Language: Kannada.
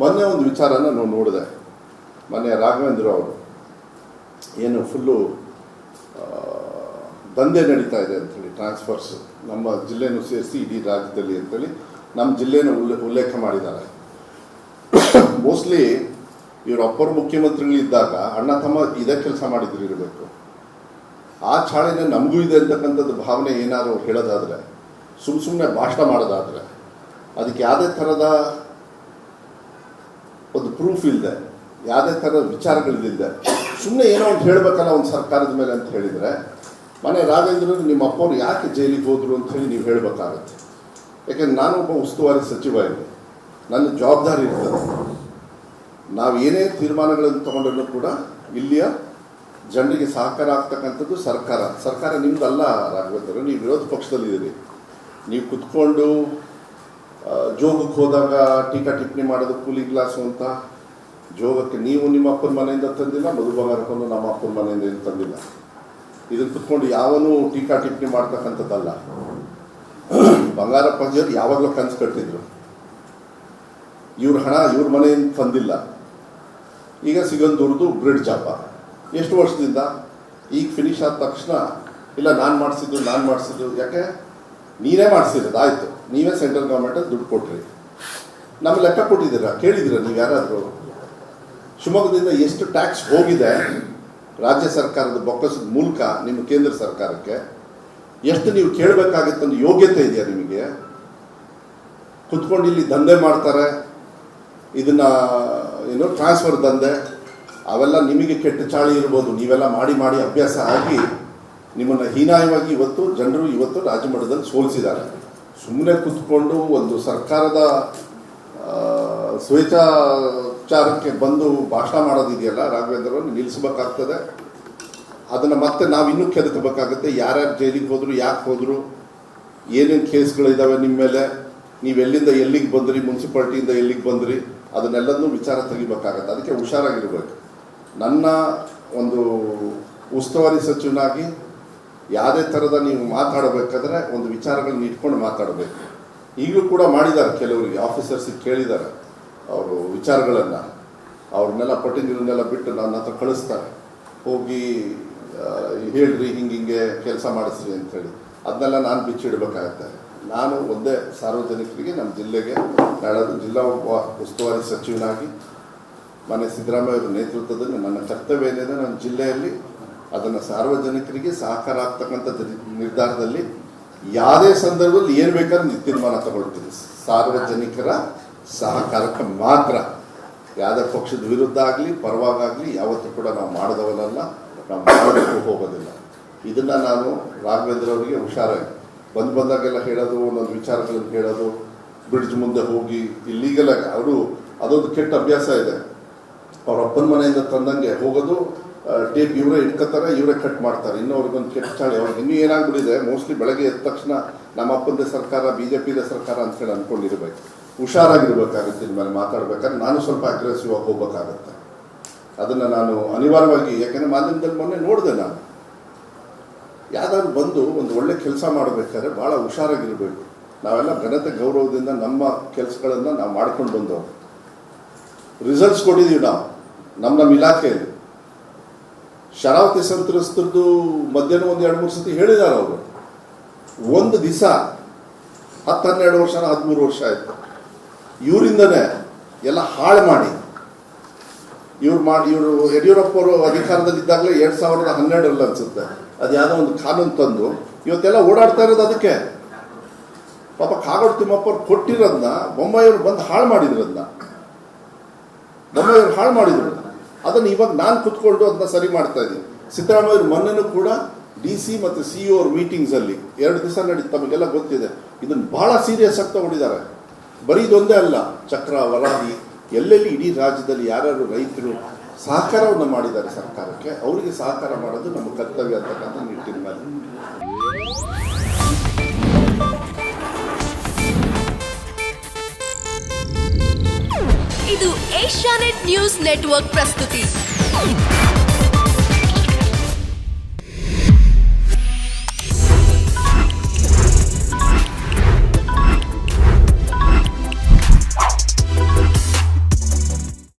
ಮೊನ್ನೆ ಒಂದು ವಿಚಾರನ ನಾವು ನೋಡಿದೆ. ಮೊನ್ನೆ ರಾಘವೇಂದ್ರ ಅವರು ಏನು ಫುಲ್ಲು ದಂಧೆ ನಡೀತಾ ಇದೆ ಅಂಥೇಳಿ ಟ್ರಾನ್ಸ್ಫರ್ಸ್ ನಮ್ಮ ಜಿಲ್ಲೆನೂ ಸೇರಿಸಿ ಇಡೀ ರಾಜ್ಯದಲ್ಲಿ ಅಂತೇಳಿ ನಮ್ಮ ಜಿಲ್ಲೆನ ಉಲ್ಲೇ, ಉಲ್ಲೇಖ ಮಾಡಿದ್ದಾರೆ. ಮೋಸ್ಟ್ಲಿ ಇವರು ಅಪ್ಪರ್ ಮುಖ್ಯಮಂತ್ರಿಗಳಿದ್ದಾಗ ಅಣ್ಣ, ತಮ್ಮ ಇದೇ ಕೆಲಸ ಮಾಡಿದ್ರು ಇರಬೇಕು. ಆ ಚಾಳಿನ ನಮಗೂ ಇದೆ ಅಂತಕ್ಕಂಥದ್ದು ಭಾವನೆ ಏನಾದರೂ ಹೇಳೋದಾದರೆ ಸುಮ್ಮ ಸುಮ್ಮನೆ ಭಾಷಣ ಮಾಡೋದಾದರೆ, ಅದಕ್ಕೆ ಯಾವುದೇ ಥರದ ಪ್ರೂಫ್ ಇಲ್ಲದೆ ಯಾವುದೇ ಥರದ ವಿಚಾರಗಳಿಲ್ಲದೆ ಸುಮ್ಮನೆ ಏನೋ ಒಂದು ಹೇಳಬೇಕಲ್ಲ ಒಂದು ಸರ್ಕಾರದ ಮೇಲೆ ಅಂತ ಹೇಳಿದರೆ, ಮನೆ ರಾಘವೇಂದ್ರ ನಿಮ್ಮ ಅಪ್ಪವ್ರು ಯಾಕೆ ಜೈಲಿಗೆ ಹೋದರು ಅಂತ ಹೇಳಿ ನೀವು ಹೇಳಬೇಕಾಗತ್ತೆ. ಯಾಕೆಂದ್ರೆ ನಾನು ಒಬ್ಬ ಉಸ್ತುವಾರಿ ಸಚಿವ ಇದ್ದೆ. ನನ್ನ ಜವಾಬ್ದಾರಿ ಇರ್ತದೆ. ನಾವು ಏನೇ ತೀರ್ಮಾನಗಳನ್ನು ತಗೊಂಡರೂ ಕೂಡ ಇಲ್ಲಿಯ ಜನರಿಗೆ ಸಹಕಾರ ಆಗ್ತಕ್ಕಂಥದ್ದು ಸರ್ಕಾರ. ಸರ್ಕಾರ ನಿಮ್ದಲ್ಲ ರಾಘವೇಂದ್ರ ನೀವು ವಿರೋಧ ಪಕ್ಷದಲ್ಲಿದ್ದೀರಿ ನೀವು ಕುತ್ಕೊಂಡು ಜೋಗಕ್ಕೆ ಹೋದಾಗ ಟೀಕಾ ಟಿಪ್ಪಣಿ ಮಾಡೋದು ಕೂಲಿ ಗ್ಲಾಸು ಅಂತ ಜೋಗಕ್ಕೆ ನೀವು ನಿಮ್ಮ ಅಪ್ಪನ ಮನೆಯಿಂದ ತಂದಿಲ್ಲ ಮಧು ಬಂಗಾರಪ್ಪನು ನಮ್ಮ ಅಪ್ಪನ ಮನೆಯಿಂದ ಏನು ತಂದಿಲ್ಲ. ಇದನ್ನು ಕುತ್ಕೊಂಡು ಯಾವನೂ ಟೀಕಾ ಟಿಪ್ಪಣಿ ಮಾಡ್ತಕ್ಕಂಥದ್ದಲ್ಲ. ಬಂಗಾರಪ್ಪಾಜಿಯವರು ಯಾವಾಗಲೂ ಕನಸು ಕಟ್ಟಿದ್ರು. ಇವ್ರ ಹಣ ಇವ್ರ ಮನೆಯಿಂದ ತಂದಿಲ್ಲ. ಈಗ ಸಿಗಂದೂರ್ದು ಬ್ರಿಡ್ಜ್ ಹಬ್ಬ ಎಷ್ಟು ವರ್ಷದಿಂದ? ಈಗ ಫಿನಿಶ್ ಆದ ತಕ್ಷಣ, ಇಲ್ಲ, ನಾನು ಮಾಡಿಸಿದ್ದು ನಾನು ಮಾಡಿಸಿದ್ದು, ಯಾಕೆ? ನೀನೇ ಮಾಡಿಸಿರೋದು, ಆಯಿತು. ನೀವೇ ಸೆಂಟ್ರಲ್ ಗೌರ್ಮೆಂಟಲ್ಲಿ ದುಡ್ಡು ಕೊಟ್ರಿ. ನಮ್ಮ ಲೆಕ್ಕ ಕೊಟ್ಟಿದ್ದೀರಾ? ಕೇಳಿದ್ದೀರಾ ನೀವು ಯಾರಾದರೂ? ಶಿವಮೊಗ್ಗದಿಂದ ಎಷ್ಟು ಟ್ಯಾಕ್ಸ್ ಹೋಗಿದೆ ರಾಜ್ಯ ಸರ್ಕಾರದ ಬೊಕ್ಕಸದ ಮೂಲಕ ನಿಮ್ಮ ಕೇಂದ್ರ ಸರ್ಕಾರಕ್ಕೆ? ಎಷ್ಟು ನೀವು ಕೇಳಬೇಕಾಗಿತ್ತು ಒಂದು ಯೋಗ್ಯತೆ ಇದೆಯಾ ನಿಮಗೆ? ಕುತ್ಕೊಂಡು ಇಲ್ಲಿ ದಂಧೆ ಮಾಡ್ತಾರೆ, ಇದನ್ನ, ಏನು ಟ್ರಾನ್ಸ್ಫರ್ ದಂಧೆ, ಅವೆಲ್ಲ ನಿಮಗೆ ಕೆಟ್ಟ ಚಾಳಿ ಇರ್ಬೋದು. ನೀವೆಲ್ಲ ಮಾಡಿ ಮಾಡಿ ಅಭ್ಯಾಸ ಆಗಿ ನಿಮ್ಮನ್ನು ಹೀನಾಯವಾಗಿ ಇವತ್ತು ಜನರು ಇವತ್ತು ರಾಜ್ಯಮಟ್ಟದಲ್ಲಿ ಸೋಲಿಸಿದ್ದಾರೆ. ಸುಮ್ಮನೆ ಕುತ್ಕೊಂಡು ಒಂದು ಸರ್ಕಾರದ ಸ್ವೇಚ್ಛಾಚಾರಕ್ಕೆ ಬಂದು ಭಾಷಣ ಮಾಡೋದಿದೆಯಲ್ಲ, ರಾಘವೇಂದ್ರ ನಿಲ್ಲಿಸಬೇಕಾಗ್ತದೆ ನಿಲ್ಲಿಸ್ಬೇಕಾಗ್ತದೆ. ಅದನ್ನು ಮತ್ತೆ ನಾವು ಇನ್ನೂ ಕೆದಕಬೇಕಾಗುತ್ತೆ ಯಾರ್ಯಾರು ಜೈಲಿಗೆ ಹೋದ್ರು, ಯಾಕೆ ಹೋದರು, ಏನೇನು ಕೇಸ್ಗಳಿದ್ದಾವೆ ನಿಮ್ಮ ಮೇಲೆ, ನೀವು ಎಲ್ಲಿಂದ ಎಲ್ಲಿಗೆ ಬಂದ್ರಿ, ಮುನ್ಸಿಪಾಲ್ಟಿಯಿಂದ ಎಲ್ಲಿಗೆ ಬಂದ್ರಿ ಅದನ್ನೆಲ್ಲದನ್ನೂ ವಿಚಾರ ತೆಗಿಬೇಕಾಗತ್ತೆ. ಅದಕ್ಕೆ ಹುಷಾರಾಗಿರ್ಬೇಕು. ನನ್ನ ಒಂದು ಉಸ್ತುವಾರಿ ಸಚಿವನಾಗಿ ಯಾವುದೇ ಥರದ ನೀವು ಮಾತಾಡಬೇಕಾದ್ರೆ ಒಂದು ವಿಚಾರಗಳನ್ನ ಇಟ್ಕೊಂಡು ಮಾತಾಡಬೇಕು. ಈಗಲೂ ಕೂಡ ಮಾಡಿದ್ದಾರೆ ಕೆಲವರಿಗೆ, ಆಫೀಸರ್ಸಿಗೆ ಕೇಳಿದ್ದಾರೆ. ಅವರು ವಿಚಾರಗಳನ್ನು ಅವ್ರನ್ನೆಲ್ಲ ಪಟ್ಟಿಂಗಿರನ್ನೆಲ್ಲ ಬಿಟ್ಟು ನನ್ನ ಹತ್ರ ಕಳಿಸ್ತಾರೆ. ಹೋಗಿ ಹೇಳ್ರಿ, ಹಿಂಗೆ ಹಿಂಗೆ ಕೆಲಸ ಮಾಡಿಸ್ರಿ ಅಂಥೇಳಿ ಅದನ್ನೆಲ್ಲ ನಾನು ಬಿಚ್ಚಿಡ್ಬೇಕಾಗತ್ತೆ ನಾನು ಒಂದೇ ಸಾರ್ವಜನಿಕರಿಗೆ ನಮ್ಮ ಜಿಲ್ಲೆಗೆ ನಾಳೆದು ಜಿಲ್ಲಾ ಉಪ ಉಸ್ತುವಾರಿ ಸಚಿವನಾಗಿ ಮನೆ ಸಿದ್ದರಾಮಯ್ಯ ಅವರ ನೇತೃತ್ವದಲ್ಲಿ ನನ್ನ ಕರ್ತವ್ಯ ಏನಿದೆ, ನನ್ನ ಜಿಲ್ಲೆಯಲ್ಲಿ ಅದನ್ನು ಸಾರ್ವಜನಿಕರಿಗೆ ಸಹಕಾರ ಆಗ್ತಕ್ಕಂಥ ನಿರ್ಧಾರದಲ್ಲಿ ಯಾವುದೇ ಸಂದರ್ಭದಲ್ಲಿ ಏನು ಬೇಕಾದ್ರೂ ತೀರ್ಮಾನ ತಗೊಳ್ತೀನಿ. ಸಾರ್ವಜನಿಕರ ಸಹಕಾರಕ್ಕೆ ಮಾತ್ರ ಯಾವುದೇ ಪಕ್ಷದ ವಿರುದ್ಧ ಆಗಲಿ ಪರವಾಗಲಿ ಯಾವತ್ತೂ ಕೂಡ ನಾವು ಮಾಡಿದವನಲ್ಲ, ನಾವು ಮಾಡೋದಕ್ಕೂ ಹೋಗೋದಿಲ್ಲ. ಇದನ್ನು ನಾನು ರಾಘವೇಂದ್ರ ಅವರಿಗೆ ಹುಷಾರಾಗಿ, ಬಂದು ಬಂದಾಗೆಲ್ಲ ಹೇಳೋದು, ಒಂದೊಂದು ವಿಚಾರಗಳನ್ನು ಹೇಳೋದು, ಬ್ರಿಡ್ಜ್ ಮುಂದೆ ಹೋಗಿ ಇಲ್ಲಿಗೆಲ್ಲ ಅವರು ಅದೊಂದು ಕೆಟ್ಟ ಅಭ್ಯಾಸ ಇದೆ. ಅವ್ರ ಅಪ್ಪನ ಮನೆಯಿಂದ ತಂದಂಗೆ ಹೋಗೋದು ಟೇಪ್ ಇವರೇ ಇಟ್ಕೋತಾರೆ, ಇವರೇ ಕಟ್ ಮಾಡ್ತಾರೆ. ಇನ್ನೂ ಅವ್ರಿಗೊಂದು ಕೆಟ್ಟ ಚಾಳಿ. ಅವ್ರಿಗೆ ಇನ್ನೂ ಏನಾಗ್ಬಿಟ್ಟಿದೆ ಮೋಸ್ಟ್ಲಿ ಬೆಳಗ್ಗೆ ಎದ್ದ ತಕ್ಷಣ ನಮ್ಮ ಅಪ್ಪಂದೇ ಸರ್ಕಾರ ಬಿ ಜೆ ಪಿದೇ ಸರ್ಕಾರ ಅಂತ ಹೇಳಿ ಅಂದ್ಕೊಂಡಿರ್ಬೇಕು. ಹುಷಾರಾಗಿರ್ಬೇಕಾಗುತ್ತೆ ಇನ್ಮೇಲೆ ಮಾತಾಡ್ಬೇಕಾದ್ರೆ ನಾನು ಸ್ವಲ್ಪ ಅಗ್ರೆಸಿವ್ ಆಗಿ ಹೋಗ್ಬೇಕಾಗತ್ತೆ. ಅದನ್ನು ನಾನು ಅನಿವಾರ್ಯವಾಗಿ, ಯಾಕೆಂದರೆ ಮಾಧ್ಯಮದಲ್ಲಿ ಮೊನ್ನೆ ನೋಡಿದೆ ನಾನು. ಯಾವ್ದಾದ್ರು ಬಂದು ಒಂದು ಒಳ್ಳೆ ಕೆಲಸ ಮಾಡಬೇಕಾದ್ರೆ ಭಾಳ ಹುಷಾರಾಗಿರ್ಬೇಕು. ನಾವೆಲ್ಲ ಘನತೆ ಗೌರವದಿಂದ ನಮ್ಮ ಕೆಲಸಗಳನ್ನು ನಾವು ಮಾಡ್ಕೊಂಡು ಬಂದವರು. ರಿಸಲ್ಟ್ಸ್ ಕೊಟ್ಟಿದ್ದೀವಿ ನಾವು ನಮ್ಮ ನಮ್ಮ ಇಲಾಖೆಯಲ್ಲಿ. ಶರಾವತಿ ಸಂತ್ರಸ್ತರದ್ದು ಮಧ್ಯಾಹ್ನ ಒಂದು ಎರಡು ಮೂರು ಸತಿ ಹೇಳಿದ್ದಾರೆ ಅವರು. ಒಂದು ದಿವಸ ಹತ್ತು ಹನ್ನೆರಡು ವರ್ಷ ಹದಿಮೂರು ವರ್ಷ ಆಯ್ತು. ಇವರಿಂದನೇ ಎಲ್ಲ ಹಾಳು ಮಾಡಿ. ಇವ್ರು ಮಾಡಿ ಇವರು ಯಡಿಯೂರಪ್ಪ ಅವರು ಅಧಿಕಾರದಲ್ಲಿದ್ದಾಗಲೇ ಎರಡು ಸಾವಿರದ ಹನ್ನೆರಡರಲ್ಲಿ ಅನಿಸುತ್ತೆ. ಅದು ಯಾವುದೋ ಒಂದು ಕಾನೂನು ತಂದು ಇವತ್ತೆಲ್ಲ ಓಡಾಡ್ತಾ ಇರೋದು ಅದಕ್ಕೆ. ಪಾಪ ಕಾಗೋಡು ತಿಮ್ಮಪ್ಪರು ಕೊಟ್ಟಿರೋದನ್ನ ಬೊಮ್ಮಾಯಿಯವ್ರು ಬಂದು ಹಾಳು ಮಾಡಿದ್ರದನ್ನ ಬೊಮ್ಮಾಯಿಯವ್ರು ಹಾಳು ಮಾಡಿದ್ರು. ಅದನ್ನು ಇವಾಗ ನಾನು ಕುತ್ಕೊಂಡು ಅದನ್ನ ಸರಿ ಮಾಡ್ತಾ ಇದ್ದೀನಿ. ಸಿದ್ದರಾಮಯ್ಯವ್ರ ಮೊನ್ನೆನೂ ಕೂಡ ಡಿ ಸಿ ಮತ್ತು ಸಿ ಇ ಅವ್ರ ಮೀಟಿಂಗ್ಸಲ್ಲಿ ಎರಡು ದಿವಸ ನಡೀತು, ತಮಗೆಲ್ಲ ಗೊತ್ತಿದೆ. ಇದನ್ನು ಭಾಳ ಸೀರಿಯಸ್ ಆಗಿ ತಗೊಂಡಿದ್ದಾರೆ. ಬರೀ ಇದೊಂದೇ ಅಲ್ಲ, ಚಕ್ರ ವರಾದಿ ಎಲ್ಲೆಲ್ಲಿ ಇಡೀ ರಾಜ್ಯದಲ್ಲಿ ಯಾರ್ಯಾರು ರೈತರು ಸಹಕಾರವನ್ನು ಮಾಡಿದ್ದಾರೆ ಸರ್ಕಾರಕ್ಕೆ, ಅವರಿಗೆ ಸಹಕಾರ ಮಾಡೋದು ನಮ್ಮ ಕರ್ತವ್ಯ ಅಂತಕ್ಕಂಥ ನಿಟ್ಟಿನಲ್ಲಿ ಇದು ಏಷ್ಯಾನೆಟ್ ನ್ಯೂಸ್ ನೆಟ್ವರ್ಕ್ ಪ್ರಸ್ತುತಿ.